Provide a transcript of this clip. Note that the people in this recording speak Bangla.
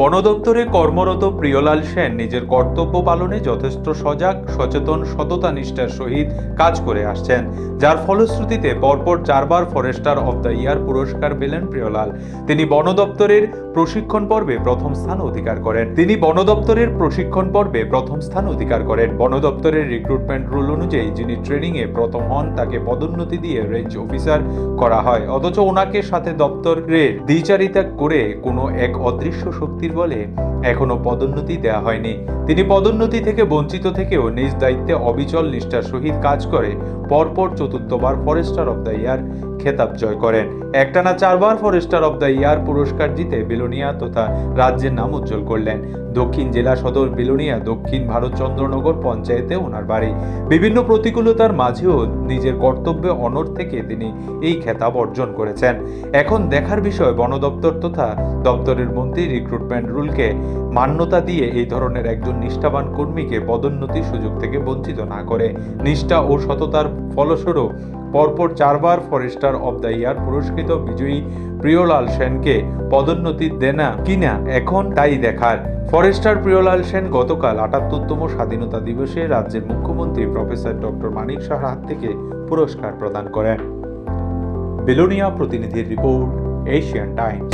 বন দপ্তরে কর্মরত প্রিয়লাল সেন নিজের কর্তব্য পালনে যথেষ্ট সজাগ, সচেতন সততা নিষ্ঠার সহিত কাজ করে আসছেন। যার ফলশ্রুতিতে পরপর চারবার ফরেস্টার অব দ্য ইয়ার পুরস্কার পেলেন প্রিয়লাল। তিনি বন দপ্তরের প্রশিক্ষণ পর্বে প্রথম স্থান অধিকার করেন। তিনি বন দপ্তরের প্রশিক্ষণ পর্বে প্রথম স্থান অধিকার করেন। বন দপ্তরের রিক্রুটমেন্ট রুল অনুযায়ী যিনি ট্রেনিংয়ে প্রথম হন, তাকে পদোন্নতি দিয়ে রেঞ্জ অফিসার করা হয়। অথচ ওনাকে সাথে দপ্তরের দ্বিচারিতা করে কোনো এক অদৃশ্য শক্তির বলে এখনও পদোন্নতি দেয়া হয়নি। তিনি পদোন্নতি থেকে বঞ্চিত থেকেও নিজ দায়িত্বে অবিচল নিষ্ঠার সহিত কাজ করে, পরপর চতুর্থবার ফরেস্টার অব দ্য ইয়ার খেতাব জয় করেন। একটানা চারবার ফরেস্টার অব দ্য ইয়ার পুরস্কার জিতে বিলোনিয়া তথা রাজ্যের নাম উজ্জ্বল করলেন। দক্ষিণ জেলা সদর বিলোনিয়া, দক্ষিণ ভারত চন্দ্রনগর পঞ্চায়েতে ওনার বাড়ি। বিভিন্ন প্রতিকূলতার মাঝেও নিজের কর্তব্যে অনর থেকে তিনি এই খেতাব অর্জন করেছেন। এখন দেখার বিষয় বন দপ্তর তথা দপ্তরের মন্ত্রী রিক্রুটমেন্ট রুলকে মান্যতা দিয়ে এই ধরনের একজন নিষ্ঠাবান কর্মীকে পদোন্নতির সুযোগ থেকে বঞ্চিত না করে। নিষ্ঠা ও সততার ফলস্বরূপ পরপর চারবার ফরেস্টার অব দ্য ইয়ার পুরস্কৃত বিজয়ী প্রিয়লাল সেনকে পদোন্নতি দেনা কিনা এখন তাই দেখার। ফরেস্টার প্রিয়লাল সেন গতকাল আটাত্তরতম স্বাধীনতা দিবসে রাজ্যের মুখ্যমন্ত্রী প্রফেসর ডক্টর মানিক শাহর হাত থেকে পুরস্কার প্রদান করেন। বেলোনিয়া প্রতিনিধির রিপোর্ট, এশিয়ান টাইমস।